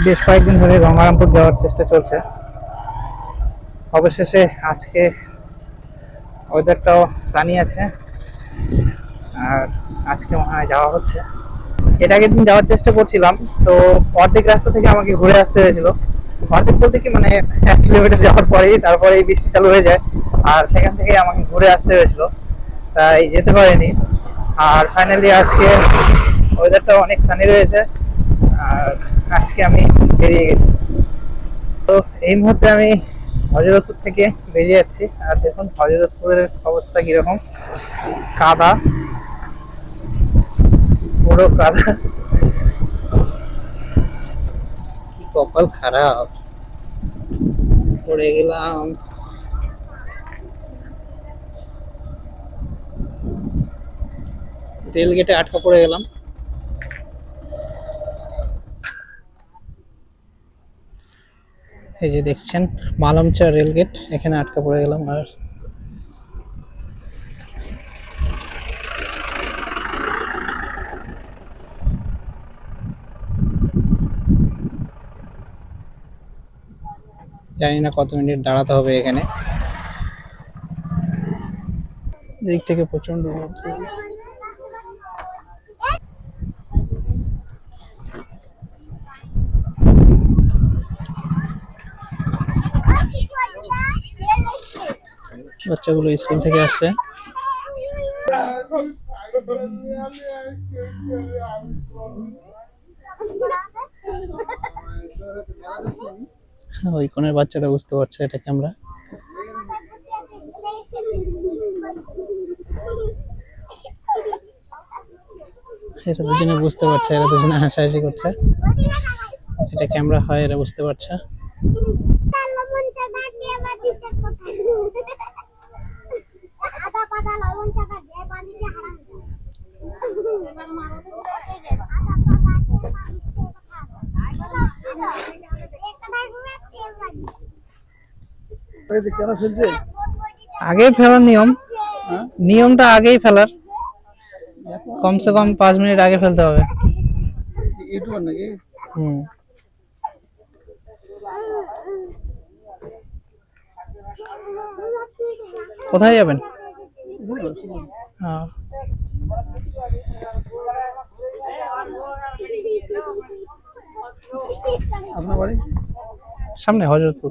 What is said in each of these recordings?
বেশ কয়েকদিন ধরে গঙ্গারামপুর যাওয়ার চেষ্টা চলছে। অবশেষে আজকে ওয়েদারটাও সানি আছে। আর আজকে মনে হয় যাওয়া হচ্ছে। এটা আগের দিন যাওয়ার চেষ্টা করছিলাম, তো অর্ধেক রাস্তা থেকে আমাকে ঘুরে আসতে হয়েছিল। অর্ধেক বলতে কি মানে এক কিলোমিটার যাওয়ার পরেই তারপরে এই বৃষ্টি চালু হয়ে যায়, আর সেখান থেকে আমাকে ঘুরে আসতে হয়েছিল। তাই যেতে পারিনি। আর ফাইনালি আজকে ওয়েদারটা অনেক সানি রয়েছে। আর আজকে আমি বেরিয়ে গেছি। তো এই মুহূর্তে আমি হজরতপুর থেকে বেরিয়ে যাচ্ছি। আর দেখুন, হজরতপুরের অবস্থা কীরকম। কাদা। পুরো কাদা। কপাল খারাপ। পড়ে গেলাম। রেল গেটে আটকা পড়ে গেলাম। এই যে দেখছেন, মালমচা রেল গেট, এখানে আটকা পড়ে গেলাম আর। জানি না কত মিনিট দাঁড়াতে হবে এখানে। দিক থেকে প্রচণ্ড বাচ্চাগুলো স্কুল থেকে আসছে। ওই কোণের বাচ্চাটা বুঝতে পারছে এটাকে আমরা। এটা দুজনে বুঝতে পারছে, এরা দুজনে হাসাহাসি করছে। এটা ক্যামেরা হয়, এরা বুঝতে পারছে। কেন ফেলছে? আগে ফেলার নিয়ম। হ্যাঁ? নিয়মটা আগেই ফেলার। কমসে কম পাঁচ মিনিট আগে ফেলতে হবে। ইউটিউবার নাকি? হুম। কোথায় যাবেন? আহ, আপনার বাড়ি? সামনে Hazratpur.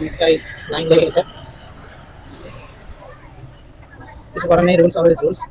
మిఠాయి లాంగ్వేజ్ సార్ ఇది ఫర్ రూల్స్